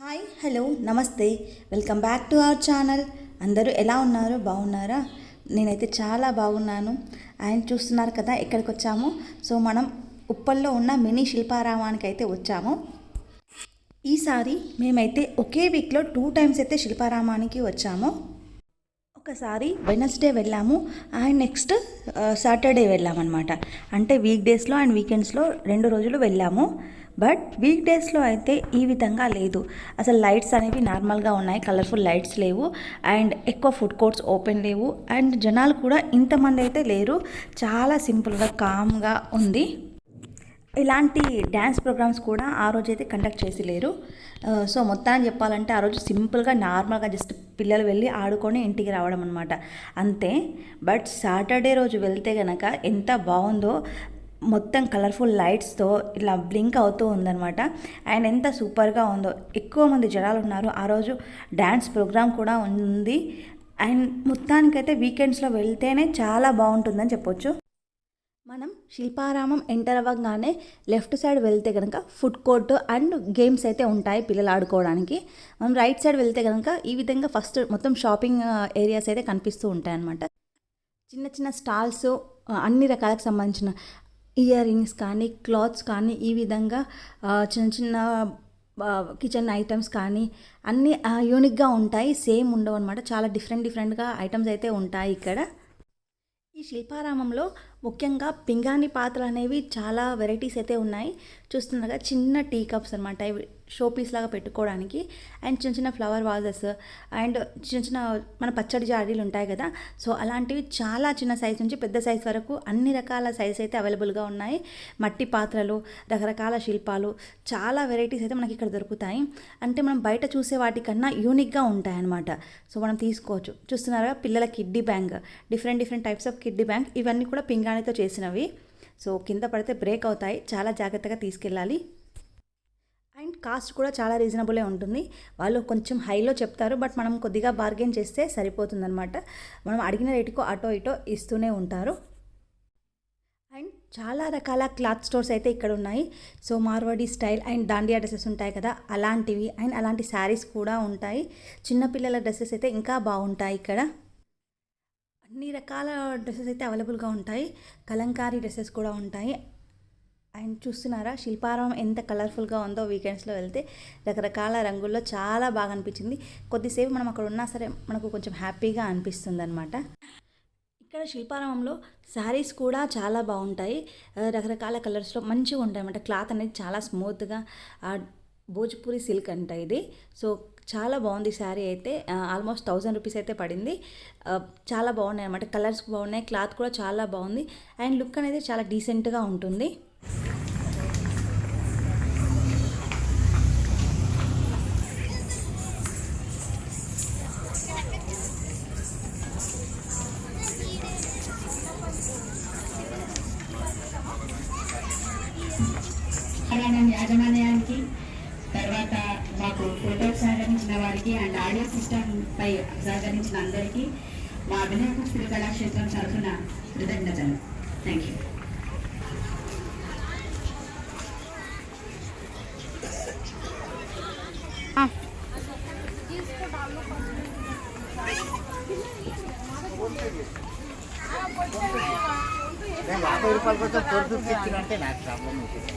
Hi hello నమస్తే. Welcome back to our channel. అందరూ ఎలా ఉన్నారు? బాగున్నారా? నేనైతే చాలా బాగున్నాను. ఆయన చూస్తున్నారు కదా ఎక్కడికి వచ్చాము సో మనం ఉప్పల్లో ఉన్న మినీ శిల్పారామానికి అయితే వచ్చాము. ఈసారి మేమైతే ఒకే వీక్లో టూ టైమ్స్ అయితే శిల్పారామానికి వచ్చాము. ఒక్కసారి వెనస్డే వెళ్ళాము. అండ్ నెక్స్ట్ సాటర్డే వెళ్ళామన్నమాట. అంటే వీక్ డేస్లో అండ్ వీకెండ్స్లో రెండు రోజులు వెళ్ళాము. బట్ వీక్ డేస్లో అయితే ఈ విధంగా లేదు. అసలు లైట్స్ అనేవి నార్మల్గా ఉన్నాయి. కలర్ఫుల్ లైట్స్ లేవు. అండ్ ఎక్కువ ఫుడ్ కోర్ట్స్ ఓపెన్ లేవు. అండ్ జనాలు కూడా ఇంతమంది అయితే లేరు. చాలా సింపుల్గా కామ్గా ఉంది. ఇలాంటి డ్యాన్స్ ప్రోగ్రామ్స్ కూడా ఆ రోజు అయితే కండక్ట్ చేసి లేరు సో మొత్తాన్ని చెప్పాలంటే ఆ రోజు సింపుల్గా నార్మల్గా జస్ట్ పిల్లలు వెళ్ళి ఆడుకొని ఇంటికి రావడం అనమాట అంతే. బట్ సాటర్డే రోజు వెళ్తే గనక ఎంత బాగుందో మొత్తం కలర్ఫుల్ లైట్స్తో ఇలా బ్లింక్ అవుతూ ఉందన్నమాట. అండ్ ఎంత సూపర్గా ఉందో. ఎక్కువ మంది జనాలు ఉన్నారు. ఆ రోజు డ్యాన్స్ ప్రోగ్రామ్ కూడా ఉంది. అండ్ మొత్తానికైతే వీకెండ్స్లో వెళ్తేనే చాలా బాగుంటుందని చెప్పొచ్చు. మనం శిల్పారామం ఎంటర్ అవ్వగానే లెఫ్ట్ సైడ్ వెళ్తే కనుక ఫుడ్ కోర్ట్ అండ్ గేమ్స్ అయితే ఉంటాయి పిల్లలు ఆడుకోవడానికి. మనం రైట్ సైడ్ వెళ్తే కనుక ఈ విధంగా ఫస్ట్ మొత్తం షాపింగ్ ఏరియాస్ అయితే కనిపిస్తూ ఉంటాయన్నమాట చిన్న చిన్న స్టాల్స్ అన్ని రకాలకు సంబంధించిన ఇయర్ రింగ్స్ కానీ క్లాత్స్ కానీ ఈ విధంగా చిన్న చిన్న కిచెన్ ఐటమ్స్ కానీ అన్నీ యూనిక్గా ఉంటాయి. సేమ్ ఉండవు అనమాట చాలా డిఫరెంట్ డిఫరెంట్గా ఐటమ్స్ అయితే ఉంటాయి ఇక్కడ. శిల్పారామంలో ముఖ్యంగా పింగాణి పాత్రలు అనేవి చాలా వెరైటీస్ అయితే ఉన్నాయి. చూస్తుండగా చిన్న టీ కప్స్ అనమాట షోపీస్ షో పీస్ లాగా పెట్టుకోవడానికి. అండ్ చిన్న చిన్న ఫ్లవర్ వాజెస్ అండ్ చిన్న చిన్న మన పచ్చడి జాడీలు ఉంటాయి కదా. సో అలాంటివి చాలా చిన్న సైజ్ నుంచి పెద్ద సైజ్ వరకు అన్ని రకాల సైజ్ అయితే అవైలబుల్గా ఉన్నాయి. మట్టి పాత్రలు రకరకాల శిల్పాలు చాలా వెరైటీస్ అయితే మనకి ఇక్కడ దొరుకుతాయి. అంటే మనం బయట చూసే వాటికన్నా యూనిక్గా ఉంటాయి అన్నమాట సో మనం తీసుకోవచ్చు. చూస్తున్నారా పిల్లల kiddie bank. Different different types of kiddie bank. ఇవన్నీ కూడా పింగాణితో చేసినవి. సో కింద పడితే బ్రేక్ అవుతాయి. చాలా జాగ్రత్తగా తీసుకెళ్ళాలి. అండ్ కాస్ట్ కూడా చాలా రీజనబులే ఉంటుంది. వాళ్ళు కొంచెం హైలో చెప్తారు బట్ మనం కొద్దిగా బార్గెన్ చేస్తే సరిపోతుందన్నమాట. మనం అడిగిన రేటుకు అటో ఇటో ఇస్తూనే ఉంటారు. అండ్ చాలా రకాల క్లాత్ స్టోర్స్ అయితే ఇక్కడ ఉన్నాయి. So Marwadi style and dandiya dresses ఉంటాయి కదా అలాంటివి అండ్ అలాంటి శారీస్ కూడా ఉంటాయి. చిన్నపిల్లల డ్రెస్సెస్ అయితే ఇంకా బాగుంటాయి ఇక్కడ. అన్ని రకాల డ్రెస్సెస్ అయితే అవైలబుల్గా ఉంటాయి. కలంకారీ డ్రెస్సెస్ కూడా ఉంటాయి. అండ్ చూస్తున్నారా శిల్పారామం ఎంత కలర్ఫుల్గా ఉందో వీకెండ్స్లో వెళ్తే రకరకాల రంగుల్లో చాలా బాగా అనిపించింది. కొద్దిసేపు మనం అక్కడ ఉన్నా సరే మనకు కొంచెం హ్యాపీగా అనిపిస్తుంది అనమాట ఇక్కడ శిల్పారామంలో శారీస్ కూడా చాలా బాగుంటాయి. రకరకాల కలర్స్లో మంచిగా ఉంటాయి అన్నమాట క్లాత్ అనేది చాలా స్మూత్గా భోజ్పూరి సిల్క్ అంట ఇది. సో చాలా బాగుంది శారీ అయితే. ఆల్మోస్ట్ థౌజండ్ రూపీస్ అయితే పడింది. చాలా బాగున్నాయి అనమాట కలర్స్ బాగున్నాయి క్లాత్ కూడా చాలా బాగుంది. అండ్ లుక్ అనేది చాలా డీసెంట్గా ఉంటుంది. మా అభినయ స్త్రీ కళాక్షేత్రం తరఫున కృతజ్ఞతలు థ్యాంక్ యూ నేను యాభై రూపాయల కోసం ఫోర్ ఫిఫ్టీ ఇచ్చిన అంటే నాకు ప్రాబ్లం అవుతుంది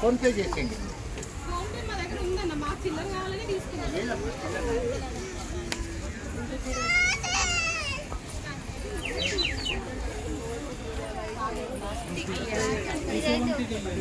ఫోన్పే చేసేయండి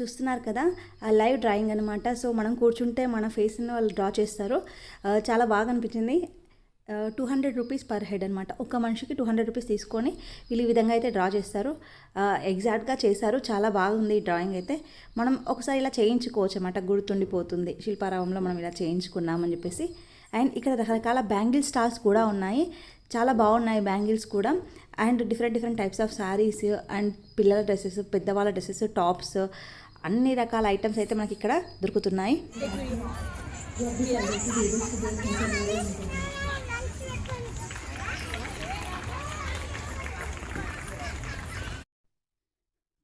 చూస్తున్నారు కదా ఆ లైవ్ డ్రాయింగ్ అనమాట సో మనం కూర్చుంటే మన ఫేస్ని వాళ్ళు డ్రా చేస్తారు. చాలా బాగా అనిపించింది. Two hundred rupees per head అనమాట ఒక మనిషికి టూ హండ్రెడ్ రూపీస్ తీసుకొని వీళ్ళు ఈ విధంగా అయితే డ్రా చేస్తారు. ఎగ్జాక్ట్గా చేశారు. చాలా బాగుంది ఈ డ్రాయింగ్ అయితే. మనం ఒకసారి ఇలా చేయించుకోవచ్చు అనమాట గుర్తుండిపోతుంది. శిల్పారావంలో మనం ఇలా చేయించుకున్నామని చెప్పేసి. అండ్ ఇక్కడ రకరకాల బ్యాంగిల్ స్టార్స్ కూడా ఉన్నాయి. చాలా బాగున్నాయి బ్యాంగిల్స్ కూడా. And different different types of sarees and పిల్లల డ్రెస్సెస్ పెద్దవాళ్ళ డ్రెస్సెస్ టాప్స్ అన్ని రకాల ఐటమ్స్ అయితే మనకి ఇక్కడ దొరుకుతున్నాయి.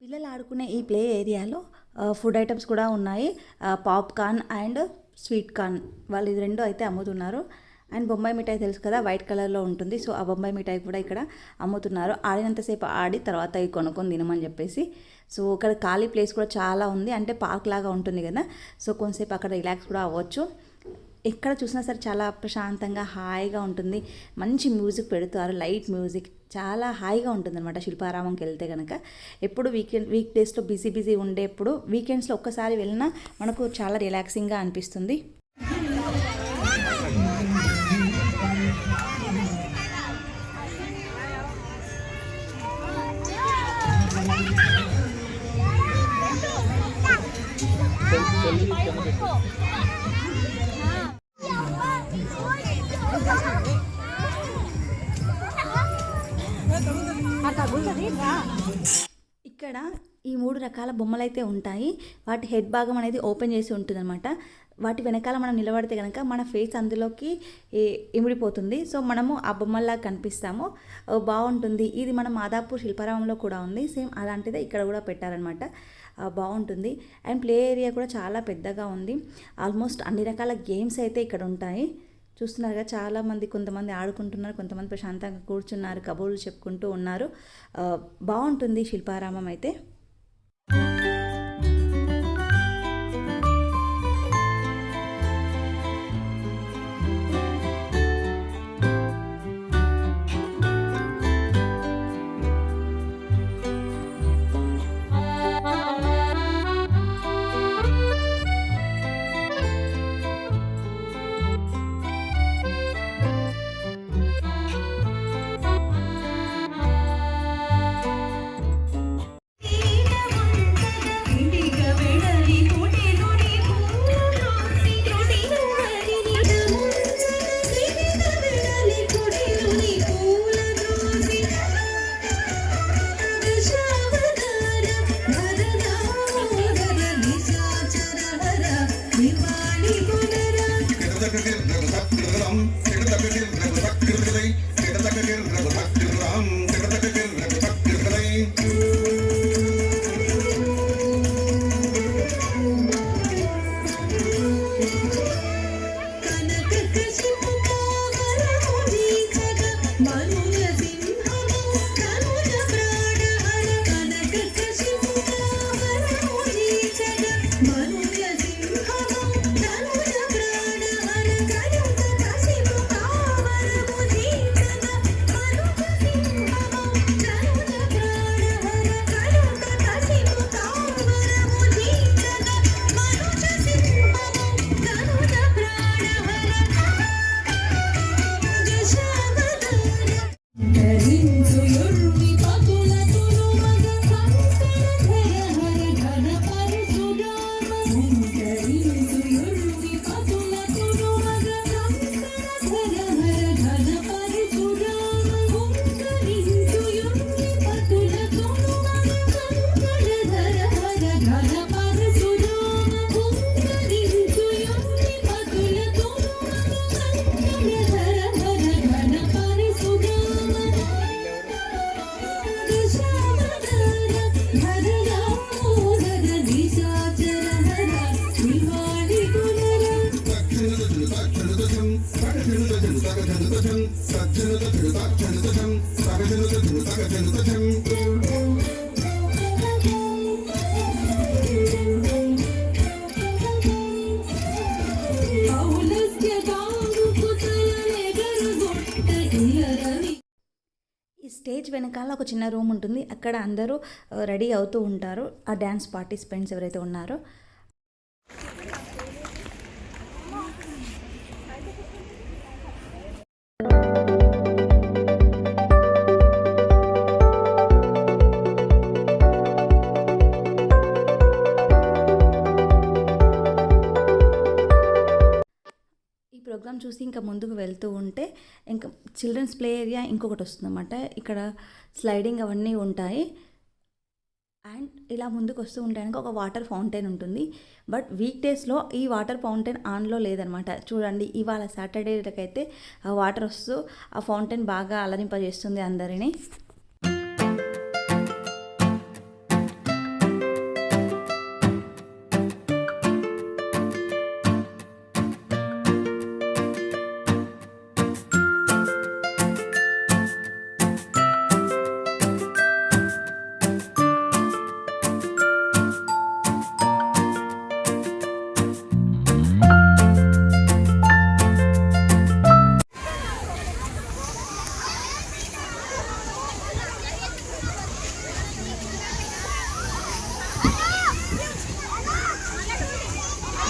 పిల్లలు ఆడుకునే ఈ ప్లే ఏరియాలో ఫుడ్ ఐటమ్స్ కూడా ఉన్నాయి. Popcorn and sweet corn. వాళ్ళు ఇది రెండు అయితే అమ్ముతున్నారు. అండ్ బొంబాయి మిఠాయి తెలుసు కదా వైట్ కలర్లో ఉంటుంది. సో ఆ బొంబాయి మిఠాయి కూడా ఇక్కడ అమ్ముతున్నారు. ఆడినంతసేపు ఆడి తర్వాత ఇవి కొనుక్కొని తినమని చెప్పేసి. సో ఇక్కడ ఖాళీ ప్లేస్ కూడా చాలా ఉంది. అంటే పార్క్ లాగా ఉంటుంది కదా. సో కొంతసేపు అక్కడ రిలాక్స్ కూడా అవ్వచ్చు. ఎక్కడ చూసినా సరే చాలా ప్రశాంతంగా హాయిగా ఉంటుంది. మంచి మ్యూజిక్ పెడతారు. లైట్ మ్యూజిక్ చాలా హాయిగా ఉంటుంది అనమాట శిల్పారామంకి వెళ్తే కనుక ఎప్పుడు వీకెండ్ వీక్ డేస్లో బిజీ బిజీ ఉండేప్పుడు వీకెండ్స్లో ఒక్కసారి వెళ్ళినా మనకు చాలా రిలాక్సింగ్గా అనిపిస్తుంది. ఇక్కడ ఈ మూడు రకాల బొమ్మలు అయితే ఉంటాయి. వాటి హెడ్ భాగం అనేది ఓపెన్ చేసి ఉంటుందన్నమాట. వాటి వెనకాల మనం నిలబడితే కనుక మన ఫేస్ అందులోకి ఇమిడిపోతుంది. సో మనము ఆ బొమ్మల్లా కనిపిస్తాము. బాగుంటుంది. ఇది మన మాదాపూర్ శిల్పారామంలో కూడా ఉంది. సేమ్ అలాంటిదే ఇక్కడ కూడా పెట్టారనమాట బాగుంటుంది. అండ్ ప్లే ఏరియా కూడా చాలా పెద్దగా ఉంది. ఆల్మోస్ట్ అన్ని రకాల గేమ్స్ అయితే ఇక్కడ ఉంటాయి. చూస్తున్నారుగా చాలామంది కొంతమంది ఆడుకుంటున్నారు కొంతమంది ప్రశాంతంగా కూర్చున్నారు కబుర్లు చెప్పుకుంటూ ఉన్నారు. బాగుంటుంది శిల్పారామం అయితే. వెనకాల ఒక చిన్న రూమ్ ఉంటుంది. అక్కడ అందరూ రెడీ అవుతూ ఉంటారు. ఆ డ్యాన్స్ పార్టిసిపెంట్స్ ఎవరైతే ఉన్నారో ప్రోగ్రామ్ చూసి ఇంకా ముందుకు వెళ్తూ ఉంటే ఇంకా చిల్డ్రన్స్ ప్లే ఏరియా ఇంకొకటి వస్తుందన్నమాట. ఇక్కడ స్లైడింగ్ అవన్నీ ఉంటాయి. అండ్ ఇలా ముందుకు వస్తూ ఉండడానికి ఒక వాటర్ ఫౌంటైన్ ఉంటుంది. బట్ వీక్ డేస్లో ఈ వాటర్ ఫౌంటైన్ ఆన్లో లేదనమాట చూడండి ఇవాళ సాటర్డేలకైతే ఆ వాటర్ వస్తూ ఆ ఫౌంటైన్ బాగా అలరింపజేస్తుంది అందరినీ.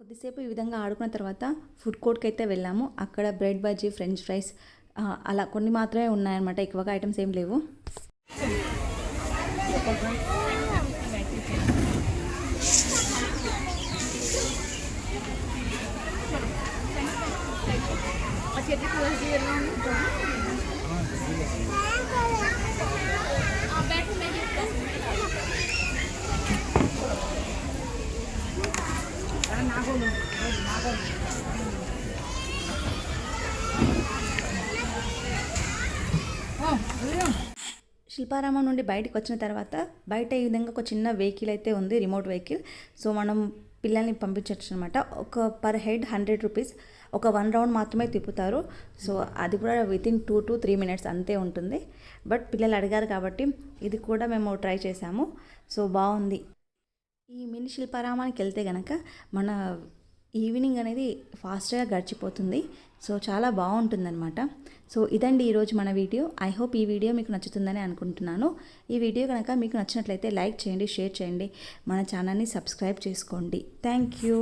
కొద్దిసేపు ఈ విధంగా ఆడుకున్న తర్వాత ఫుడ్ కోర్ట్కి అయితే వెళ్ళాము. అక్కడ బ్రెడ్ బజ్జీ ఫ్రెంచ్ ఫ్రైస్ అలా కొన్ని మాత్రమే ఉన్నాయన్నమాట. ఎక్కువగా ఐటమ్స్ ఏం లేవు. శిల్పారామం నుండి బయటకు వచ్చిన తర్వాత బయట ఈ విధంగా ఒక చిన్న వెహికల్ అయితే ఉంది రిమోట్ వెహికల్. సో మనం పిల్లల్ని పంపించవచ్చు అనమాట ఒక పర్ హెడ్ హండ్రెడ్ రూపీస్. ఒక వన్ రౌండ్ మాత్రమే తిప్పుతారు. సో అది కూడా within two to three minutes అంతే ఉంటుంది. బట్ పిల్లలు అడిగారు కాబట్టి ఇది కూడా మేము ట్రై చేసాము సో బాగుంది. ఈ మినీ శిల్పారామానికి వెళ్తే కనుక మన ఈవినింగ్ అనేది ఫాస్ట్గా గడిచిపోతుంది. సో చాలా బాగుంటుందన్నమాట. సో ఇదండి ఈరోజు మన వీడియో. ఐ హోప్ ఈ వీడియో మీకు నచ్చుతుందని అనుకుంటున్నాను. ఈ వీడియో కనుక మీకు నచ్చినట్లయితే లైక్ చేయండి షేర్ చేయండి. మన ఛానల్ని సబ్స్క్రైబ్ చేసుకోండి. Thank you.